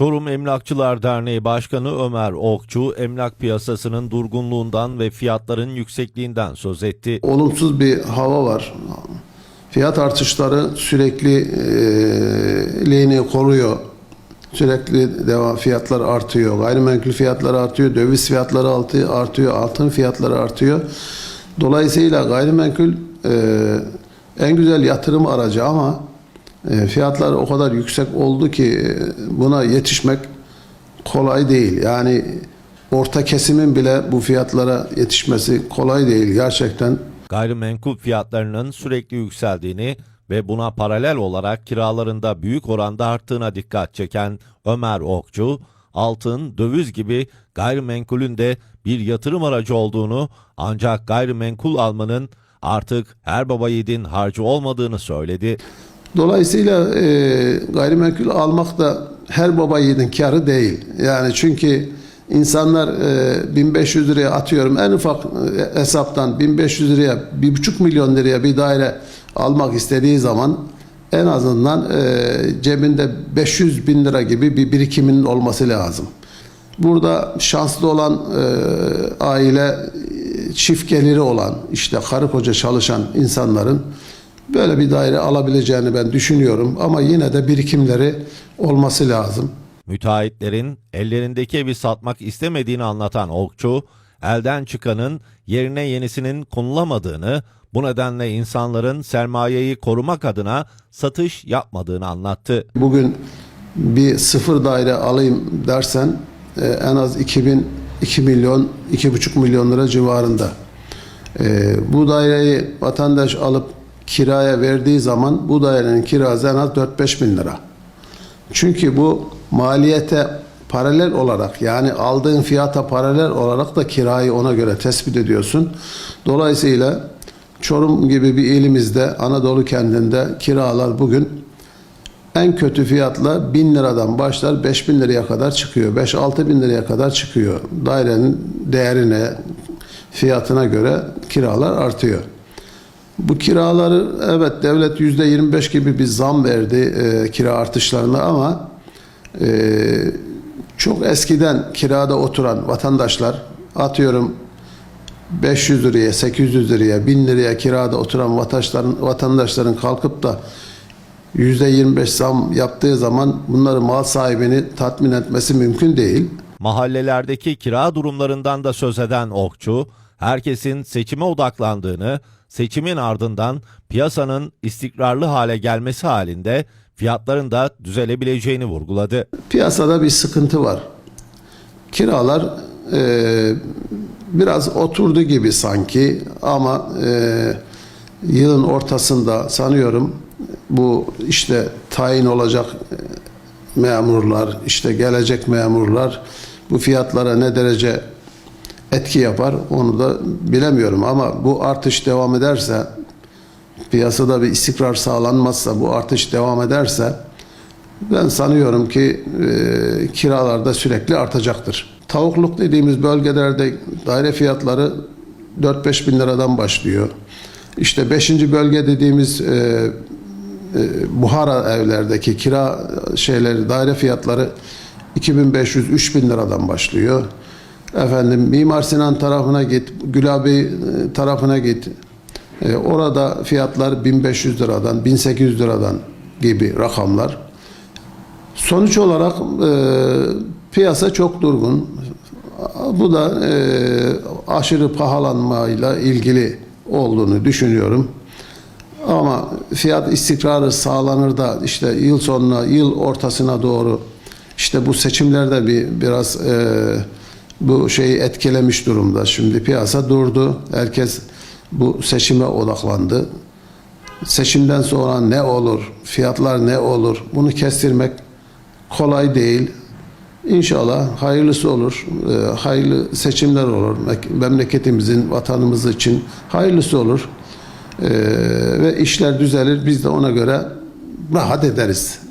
Çorum Emlakçılar Derneği Başkanı Ömer Okçu, emlak piyasasının durgunluğundan ve fiyatların yüksekliğinden söz etti. olumsuz bir hava var. Fiyat artışları sürekli e, lehini koruyor. Sürekli devam fiyatlar artıyor. Gayrimenkul fiyatları artıyor, döviz fiyatları altı- artıyor, altın fiyatları artıyor. Dolayısıyla gayrimenkul e, en güzel yatırım aracı ama fiyatlar o kadar yüksek oldu ki e, buna yetişmek kolay değil. Yani orta kesimin bile bu fiyatlara yetişmesi kolay değil gerçekten. Gayrimenkul fiyatlarının sürekli yükseldiğini ve buna paralel olarak kiralarında büyük oranda arttığına dikkat çeken Ömer Okçu, altın, döviz gibi gayrimenkulün de bir yatırım aracı olduğunu ancak gayrimenkul almanın artık her baba yiğidin harcı olmadığını söyledi. Dolayısıyla e, gayrimenkul almak da her baba yiğidin karı değil. Yani çünkü insanlar e, 1500 liraya atıyorum en ufak e, hesaptan 1500 liraya 1,5 milyon liraya bir daire almak istediği zaman en azından e, cebinde 500 bin lira gibi bir birikiminin olması lazım. Burada şanslı olan e, aile çift geliri olan işte karı koca çalışan insanların böyle bir daire alabileceğini ben düşünüyorum ama yine de birikimleri olması lazım. Müteahhitlerin ellerindeki evi satmak istemediğini anlatan Okçu, elden çıkanın yerine yenisinin konulamadığını, bu nedenle insanların sermayeyi korumak adına satış yapmadığını anlattı. Bugün bir sıfır daire alayım dersen e, en az 2000 2 milyon 2,5 milyon lira civarında. E, bu daireyi vatandaş alıp kiraya verdiği zaman bu dairenin kirası en az 4-5 bin lira. Çünkü bu maliyete paralel olarak yani aldığın fiyata paralel olarak da kirayı ona göre tespit ediyorsun. Dolayısıyla Çorum gibi bir ilimizde Anadolu kendinde kiralar bugün en kötü fiyatla 1000 liradan başlar 5000 liraya kadar çıkıyor. 5-6 bin liraya kadar çıkıyor. Dairenin değerine, fiyatına göre kiralar artıyor. Bu kiraları evet devlet yüzde 25 gibi bir zam verdi e, kira artışlarına ama e, çok eskiden kirada oturan vatandaşlar atıyorum 500 liraya, 800 liraya, 1000 liraya kirada oturan vatandaşların, vatandaşların kalkıp da %25 zam yaptığı zaman bunları mal sahibini tatmin etmesi mümkün değil. Mahallelerdeki kira durumlarından da söz eden Okçu, herkesin seçime odaklandığını, seçimin ardından piyasanın istikrarlı hale gelmesi halinde fiyatların da düzelebileceğini vurguladı. Piyasada bir sıkıntı var. Kiralar e, biraz oturdu gibi sanki ama e, yılın ortasında sanıyorum bu işte tayin olacak memurlar, işte gelecek memurlar bu fiyatlara ne derece etki yapar onu da bilemiyorum ama bu artış devam ederse piyasada bir istikrar sağlanmazsa bu artış devam ederse ben sanıyorum ki e, kiralarda sürekli artacaktır. Tavukluk dediğimiz bölgelerde daire fiyatları 4-5 bin liradan başlıyor. İşte 5. bölge dediğimiz e, e, Buhara evlerdeki kira şeyleri daire fiyatları 2500-3000 liradan başlıyor. Efendim Mimar Sinan tarafına git, Gülabi e, tarafına git. E, orada fiyatlar 1500 liradan, 1800 liradan gibi rakamlar. Sonuç olarak e, piyasa çok durgun. Bu da e, aşırı pahalanmayla ilgili olduğunu düşünüyorum. Ama fiyat istikrarı sağlanır da işte yıl sonuna, yıl ortasına doğru işte bu seçimlerde bir biraz e, bu şeyi etkilemiş durumda. Şimdi piyasa durdu. Herkes bu seçime odaklandı. Seçimden sonra ne olur, fiyatlar ne olur bunu kestirmek kolay değil. İnşallah hayırlısı olur, e, hayırlı seçimler olur. Memleketimizin, vatanımız için hayırlısı olur. E, ve işler düzelir. Biz de ona göre rahat ederiz.